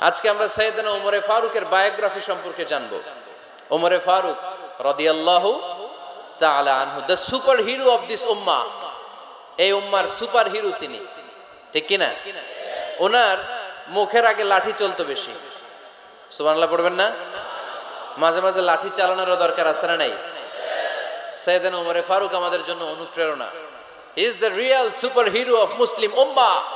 আজকে আমরা সৈয়দনা ওমরে ফারুকের বায়োগ্রাফি সম্পর্কে জানব। ওমরে ফারুক রাদিয়াল্লাহু তাআলা আনহু the super hero of this উম্মাহ। এই উম্মার সুপার হিরো তিনি। ঠিক কি না? ওনার মুখের আগে লাঠি চলতো বেশি। সুবহানাল্লাহ পড়বেন না? মাঝে মাঝে লাঠি চালানোরও দরকার আছে না নাই? সৈয়দান ওমরে ফারুক আমাদের জন্য অনুপ্রেরণা। Is the real super hero of Muslim উম্মা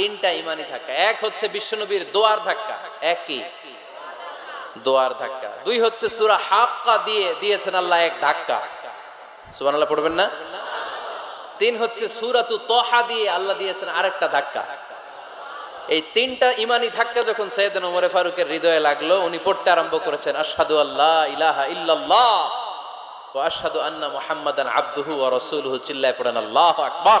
তিনটা ইমানি ধাক্কা। এক হচ্ছে বিশ্বনবীর দোয়ার ধাক্কা। এক কি? দোয়ার ধাক্কা। দুই হচ্ছে সুরা হাক্কা দিয়ে দিয়েছেন আল্লাহ এক ধাক্কা। সুবহানাল্লাহ পড়বেন না? তিন হচ্ছে সুরাতু তহা দিয়ে আল্লাহ দিয়েছেন আরেকটা ধাক্কা। এই তিনটা ইমানি ধাক্কা যখন সৈয়দন ওমরে ফারুকের হৃদয়ে লাগল, উনি পড়তে আরম্ভ করেছেন, আশহাদু আল্লাহ ইলাহা ইল্লাল্লাহ ও আশহাদু আন্না মুহাম্মাদান আবদুহু ওয়া রাসূলুহু চিল্লায় পড়েন, আল্লাহু আকবার।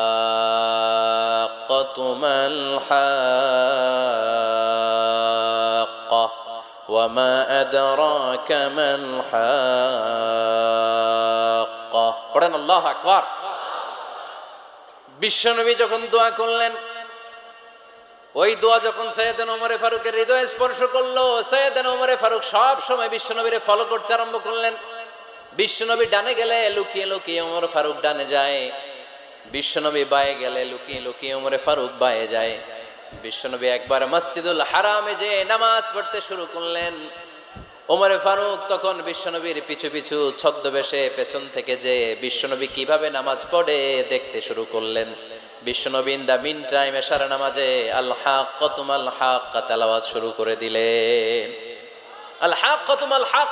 মাল হাক্কা ওয়ামা আদরাকা মাল হাক্কা পড়েন আল্লাহু আকবার। বিশ্বনবী যখন দোয়া করলেন, ওই দোয়া যখন সৈয়দান ওমরে ফারুকের হৃদয় স্পর্শ করল, সৈয়দান ওমরে ফারুক সব সময় বিশ্বনবীরে ফলো করতে আরম্ভ করলেন। বিশ্বনবী ডানে গেলে লুকিয়ে লুকিয়ে ওমর ফারুক ডানে যায়। বিশ্বনবী বায়ে গেলে লুকিয়ে লুকিয়ে ওমরে ফারুক বায়ে যায়। বিশ্বনবী একবার মসজিদুল হারামে যে নামাজ পড়তে শুরু করলেন। ওমরে ফারুক তখন বিশ্বনবীর পিছু পিছু ছদ্মবেশে পেছন থেকে যে বিশ্বনবী কীভাবে নামাজ পড়ে দেখতে শুরু করলেন। বিশ্বনবী দা মিন টাইম এশারা নামাজে আল হাক কতুম আল হাক তেলাওয়াত শুরু করে দিলেন। আল হাক কতুম আল হাক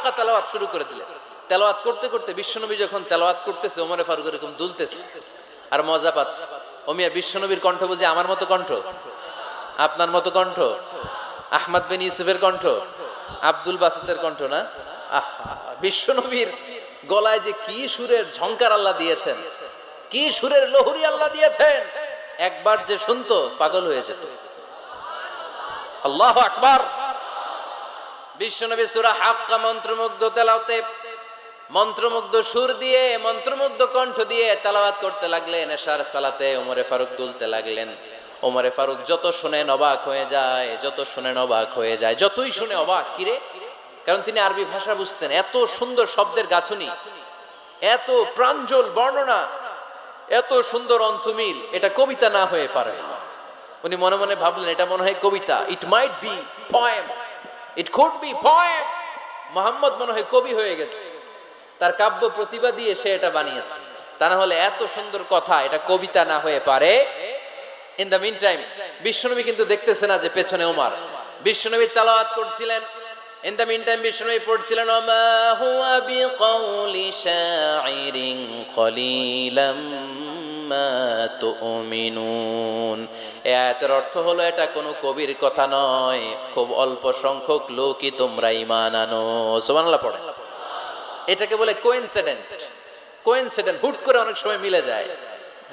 শুরু করে দিলেন। তেলাওয়াত করতে করতে বিশ্বনবী যখন তেলাওয়াত করতেছে ওমরে ফারুক এরকম দুলতেছে। আর মজা পাচ্ছে। ওমিয়া বিশ্বনবীর কণ্ঠ বুঝি আমার মতো কণ্ঠ? আপনার মতো কণ্ঠ? আহমদ বিন ইউসুফের কণ্ঠ? আব্দুল বাসিতের কণ্ঠ না? আহা, বিশ্বনবীর গলায় যে কি সুরের ঝংকার আল্লাহ দিয়েছেন, কি সুরের লহুরি আল্লাহ দিয়েছেন, একবার যে শুনতো পাগল হয়ে যেত। আল্লাহ আকবার। বিশ্বনবী সুরা হাক্কা মন্ত্রমুগ্ধ তেলাওতে মন্ত্রমুগ্ধ সুর দিয়ে, মন্ত্রমুগ্ধ কণ্ঠ দিয়ে তেলাওয়াত করতে লাগলেন, এশার সালাতে ওমরে ফারুক তুলতে লাগলেন। ওমরে ফারুক যত শুনে অবাক হয়ে যায়, যত শুনে অবাক হয়ে যায়, যতই শুনে অবাক কিরে কারণ তিনি আরবি ভাষা বুঝতেন, এত সুন্দর শব্দের গাঁথুনি, এত প্রাঞ্জল বর্ণনা, এত সুন্দর অন্তমিল এটা কবিতা না হয়ে পারে উনি মনে মনে ভাবলেন, এটা মনে হয় কবিতা it might be poem it could be poem Muhammad মনে হয় কবি হয়ে গেছে। তার কাব্য প্রতিভা দিয়ে সে এটা বানিয়েছে। তা না হলে এত সুন্দর কথা, এটা কবিতা না হয়ে পারে। ইন দ্য মিন টাইম বিশ্বনবী কিন্তু দেখতেছে না যে পেছনে ওমার। বিশ্বনবী তালাওয়াত করছিলেন। ইন দ্য মিন টাইম বিশ্বনবী পড়ছিলেন, ওমা হুয়া বিকাউলি শাইরিন কলিলাম মা তুমিনুন। এই আয়াতের অর্থ হলো, এটা কোনো কবির কথা নয়। খুব অল্প সংখ্যক লোকই তোমরা ঈমান আনো। সুবহানাল্লাহ, পড়েন। এটাকে বলে কোইনসিডেন্ট কোইনসিডেন্ট হুট করে অনেক সময় মিলে যায়।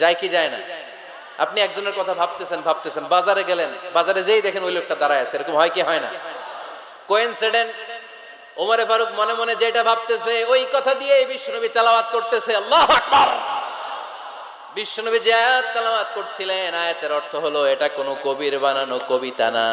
যায় কি যায় না? আপনি একজনের কথা ভাবতেছেন ভাবতেছেন, বাজারে গেলেন, বাজারে যেই দেখেন ওই লোকটা দাঁড়ায় আছে, এরকম হয় কি হয় না? কোইনসিডেন্ট ওমরে ফারুক মনে মনে যেটা ভাবতেছে, ওই কথা দিয়ে বিশ্বনবী তেলাওয়াত করতেছে, আল্লাহ আকবার। বিশ্বনবী যে আয়াত তেলাওয়াত করছিলেন, আয়াতের অর্থ হলো, এটা কোনো কবির বানানো কবিতা না।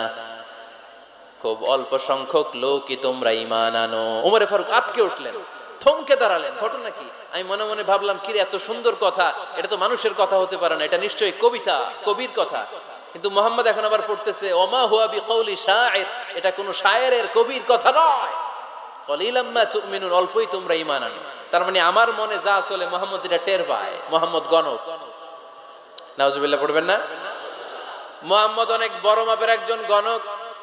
খুব অল্প সংখ্যক লোকই তোমরা ইমান আনো। উমরে ফারুক আটকে উঠলেন। থমকে দাঁড়ালেন। ঘটনা কি? আমি মনে মনে ভাবলাম, কিরে, এত সুন্দর কথা। এটা তো মানুষের কথা হতে পারে না। এটা নিশ্চয়ই কবিতা, কবির কথা। কিন্তু মোহাম্মদ এখন আবার পড়তেছে, ওমা হুয়া বি কৌলি শায়ের। এটা কোনো শায়েরের কবির কথা নয়। কলিলাম্মা অল্পই তোমরা ইমান আনো। তার মানে আমার মনে যা চলে, মোহাম্মদ এটা টের পায়। মোহাম্মদ গণক। নাউজুবিল্লাহ, পড়বেন না? মোহাম্মদ অনেক বড় মাপের একজন গণক।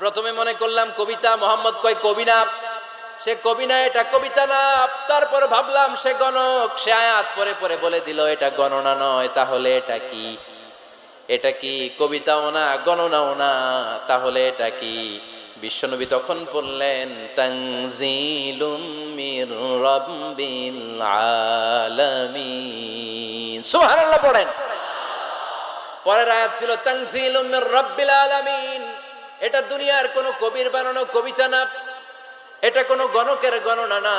প্রথমে মনে করলাম কবিতা, মোহাম্মদ কয় কবি না সে কবি না এটা কবিতা না, তারপর ভাবলাম সে গণক। সে আয়াত পরে পরে বলে দিল, এটা গণনা নয়, তাহলে এটা কি? এটা কি কবিতাও না, গণনাও না, তাহলে এটা কি? বিশ্বনবী তখন বললেন সুবহানাল্লাহ পড়েন। পরের আয়াত ছিল, তানজিলুম মির রাব্বিল আলামিন। এটা দুনিয়ার কোনো কবির বানানো কবিতা না এটা কোনো গণকের গণনা না,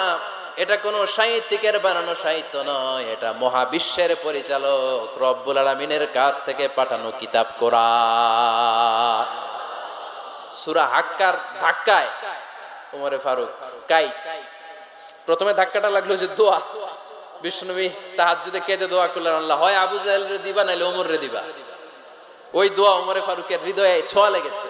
এটা কোনো সাহিত্যিকের বানানো সাহিত্য নয়, এটা মহাবিশ্বের পরিচালক রব্বুল আলমিনের কাছ থেকে পাঠানো কিতাব কোরআন। সুরা হাক্কার ধাক্কায় উমরে ফারুক কাইত প্রথমে ধাক্কাটা লাগল যে দোয়া। বিষ্ণুনবী তাহার যদি কেঁদে দোয়া করলেন, আল্লাহ, হয় আবু জাহেল রে দিবা নাইলে ওমর রে দিবা। ওই দোয়া উমরে ফারুকের হৃদয়ে ছোঁয়া লেগেছে।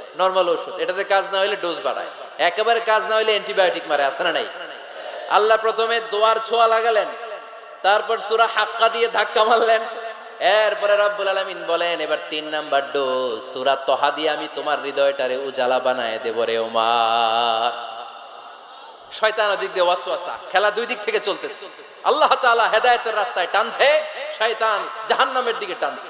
নর্মাল ওষুধ। এটাতে কাজ না হলে ডোজ বাড়ায়। একেবারে কাজ না হলে অ্যান্টিবায়োটিক মারে আসে না নাই? আল্লাহ প্রথমে দোয়ার ছোঁয়া লাগালেন, তারপর সুরা হাক্কা দিয়ে ধাক্কা মারলেন। এরপরে রব্বুল আলামিন বলেন, এবার তিন নাম্বার ডোজ সুরা তহা দিয়ে আমি তোমার হৃদয়টারে উজালা বানায় দেব রে ওমার। শয়তান দিক দিয়ে ওয়াসওয়াসা, খেলা দুই দিক থেকে চলতেছে। আল্লাহ তাআলা হেদায়েতের রাস্তায় টানছে, শয়তান জাহান্নামের দিকে টানছে।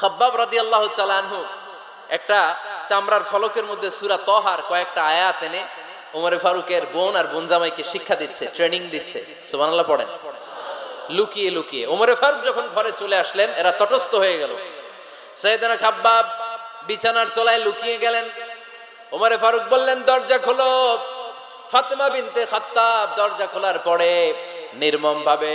খাব্বাব রাদি আল্লাহ চালানহু একটা চামড়ার ফলকের মধ্যে সুরা তহার কয়েকটা আয়াত এনে ওমরে ফারুকের বোন আর বোন জামাইকে শিক্ষা দিচ্ছে ট্রেনিং দিচ্ছে। সুবহানাল্লাহ পড়েন। লুকিয়ে লুকিয়ে ওমরে ফারুক যখন ঘরে চলে আসলেন, এরা তটস্থ হয়ে গেল। সৈয়দানা খাব্বাব বিছানার তলায় লুকিয়ে গেলেন। ওমরে ফারুক বললেন, দরজা খোলো। ফাতেমা বিনতে খাত্তাব দরজা খোলার পরে নির্মম ভাবে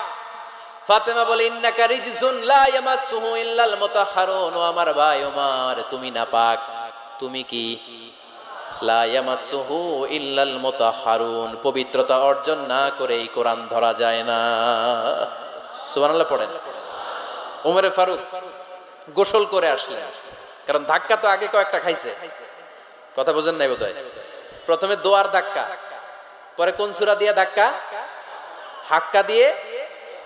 ফাতেমা বলে, ইন্নাকা রিজসুন লা ইয়ামাসসুহু ইল্লাল মুতাহহারুন ও আমার ভাই ওমর, তুমি নাপাক। তুমি কি? লা ইয়ামাসসুহু ইল্লাল মুতাহহারুন পবিত্রতা অর্জন না করে এই কোরআন ধরা যায় না। সুবহানাল্লাহ পড়েন। ওমরে ফারুক গোসল করে আসলেন, কারণ ধাক্কা তো আগে কয়েকটা খাইছে। কথা বোঝেন নাই বোধহয়? প্রথমে দোয়ার ধাক্কা, পরে কোন সুরা দিয়ে ধাক্কা? হাক্কা দিয়ে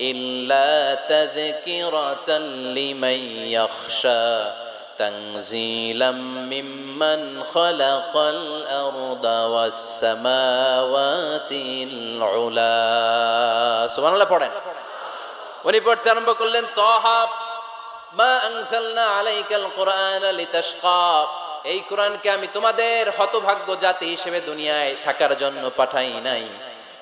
إلا تذكرة لمن يخشى تنزيلا ممن خلق الأرض والسماوات العلا سبحان الله পড়েন উনি পড়তে আরম্ভ করলেন তহা মা আনসালনা আলাইকাল কোরআন লিতাশকা এই কোরআনকে আমি তোমাদের হতভাগ্য জাতি হিসেবে দুনিয়ায় থাকার জন্য পাঠাই নাই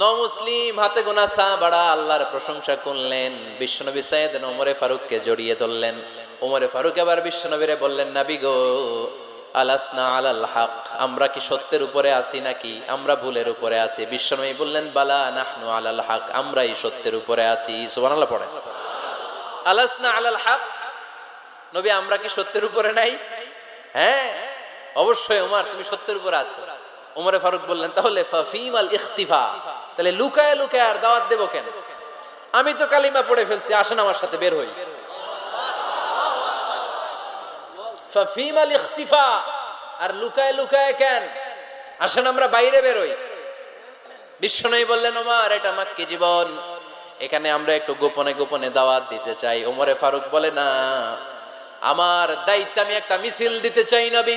ন মুসলিম হাতে গোনা সাহাবাড়া আল্লাহর প্রশংসা করলেন। বিশ্বনবী সাইদ ওমরে ফারুককে জড়িয়ে ধরলেন। ওমরে ফারুক এবার বিশ্বনবীরে বললেন, নাবি গো, আলাসনা আলাল হক, আমরা কি সত্যের উপরে আছি নাকি? আমরা ভুলের উপরে আছি। বিশ্বনবী বললেন, বালা নাহনু আলাল হক, আমরাই সত্যের উপরে আছি। সুবহানাল্লাহ পড়েন। আলাসনা আলাল হক? নবী, আমরা কি সত্যের উপরে নাই? হ্যাঁ অবশ্যই ওমর, তুমি সত্যের উপরে আছো। ওমরে ফারুক বললেন, তাহলে ফাফিম আল ইখতিফা। তাহলে লুকায় লুকায় আর দাওয়াত দেবো কেন? আমি তো কালিমা পড়ে ফেলছি, আসেন আমার সাথে, বের হই। ফাফিম আল ইখতিফা। আর লুকায় লুকায় কেন? আসেন আমরা বাইরে বললেন, ওমর, এটা মাক্কি জীবন। এখানে আমরা একটু গোপনে গোপনে দাওয়াত দিতে চাই। ওমরে ফারুক বলে, না, আমার দায়িত্ব আমি একটা মিছিল দিতে চাই নবী।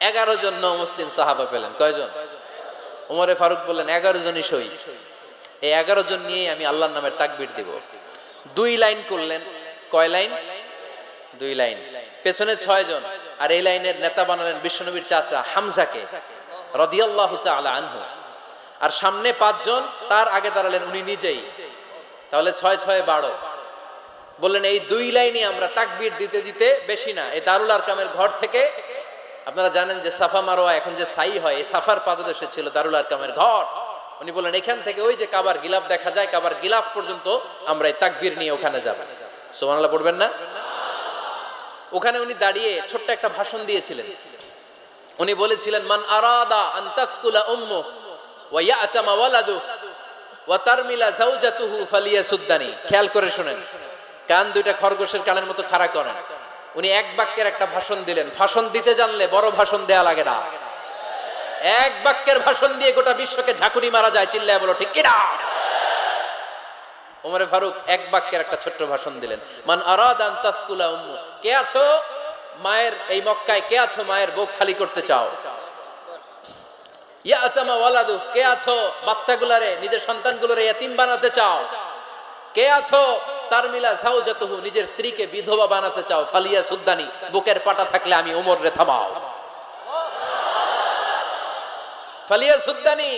এগারো জন মুসলিম সাহাবা পেলেন। কয়জন? উমরে ফারুক বললেন, এগারো জনই সই। এই এগারো জন নিয়ে আমি আল্লাহর নামের তাকবির দিব। দুই লাইন করলেন। কয় লাইন? দুই লাইন। পেছনে ছয় জন। আর এই লাইনের নেতা বানালেন বিশ্বনবীর চাচা হামজাকে, রদিয়াল্লাহু তাআলা আনহু। আর সামনে পাঁচজন তার আগে দাঁড়ালেন উনি নিজেই। তাহলে ছয় ছয়, বারো। বললেন, এই দুই লাইনে আমরা তাকবির দিতে দিতে বেশি না। এই দারুল আরকামের ঘর থেকে আপনারা জানেন যে সাফা মারোয়া এখন যে সাই হয়, এই সাফার পাদদেশে ছিল দারুল আরকামের ঘর। উনি বললেন, এখান থেকে ওই যে কাবার গিলাফ দেখা যায়, কাবার গিলাফ পর্যন্ত আমরা এই তাকবির নিয়ে ওখানে যাব। সুবহানাল্লাহ, পড়বেন না? ওখানে উনি দাঁড়িয়ে ছোট্ট একটা ভাষণ দিয়েছিলেন। উনি বলেছিলেন, মান আরাদা আন তাসকুলা উম্মু ওয়া ইয়াতামা ওয়ালাদু ওয়া তারমিলা জাওজাতুহু ফালিয়াসুদ্দানি। খেয়াল করে শুনেন, কান দুইটা খরগোশের কানের মতো খাড়া করেন। উনি এক বাক্যের একটা ভাষণ দিলেন। ভাষণ দিতে জানলে বড় ভাষণ দেয়া লাগে না। এক বাক্যের ভাষণ দিয়ে গোটা বিশ্বকে ঝাঁকুনি মারা যায়, চিল্লায় বলো, ঠিক কিনা? ওমরে ফারুক এক বাক্যের একটা ছোট্ট ভাষণ দিলেন। মান আরাদ আন তাসকুলা উম্মু। কে আছো? মায়ের এই মক্কায় কে আছো? মায়ের বুক খালি করতে চাও। ইয়া আচামা ওয়ালাদু। কে আছো? বাচ্চাগুলারে, নিজের সন্তানগুলোরে ইয়াতিম বানাতে চাও। কে আছো? তার মিলা জাউজাতুহু নিজের স্ত্রীকে বিধবা বানাতে চাও, ফালিয়া সুদ্দানি, বুকের পাটা থাকলে আমি উমর রে থামাও। ফালিয়া সুদ্দানি,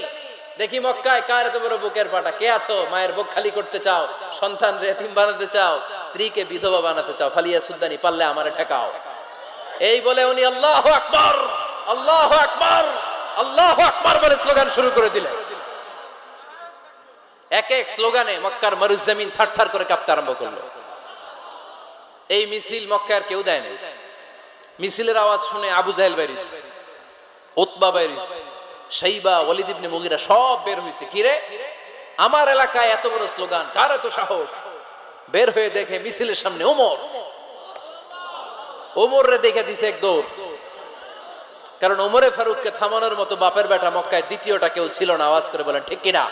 দেখি মক্কায় কার এত বড় বুকের পাটা? কে আছো? মায়ের বুক খালি করতে চাও, সন্তান রেতিম বানাতে চাও, স্ত্রীকে বিধবা বানাতে চাও, ফালিয়া সুদ্দানি, পারলে আমারে ঠেকাও। এই বলে উনি, আল্লাহ আকবার আল্লাহ আকবার আল্লাহ আকবার বলে স্লোগান শুরু করে দিলেন। এক এক স্লোগানে মক্কার মরুজমিন থার থার করে কাঁপতে আরম্ভ করল। এই মিছিল মক্কার কেউ দেয় না মিছিলের আওয়াজ শুনে আবু জাহেল বাইরিস ওতবা বাইরিস সাইবা ওয়ালিদ মুগিরা সব বের হয়েছে কিরে আমার এলাকায় এত বড় স্লোগান, কার এত সাহস? বের হয়ে দেখে মিছিলের সামনে ওমর। ওমর রে দেখে দিছে এক দৌড়। কারণ ওমরে ফারুককে থামানোর মতো বাপের বেটা মক্কায় দ্বিতীয়টা কেউ ছিল না। আওয়াজ করে বলেন, ঠিক কিনা?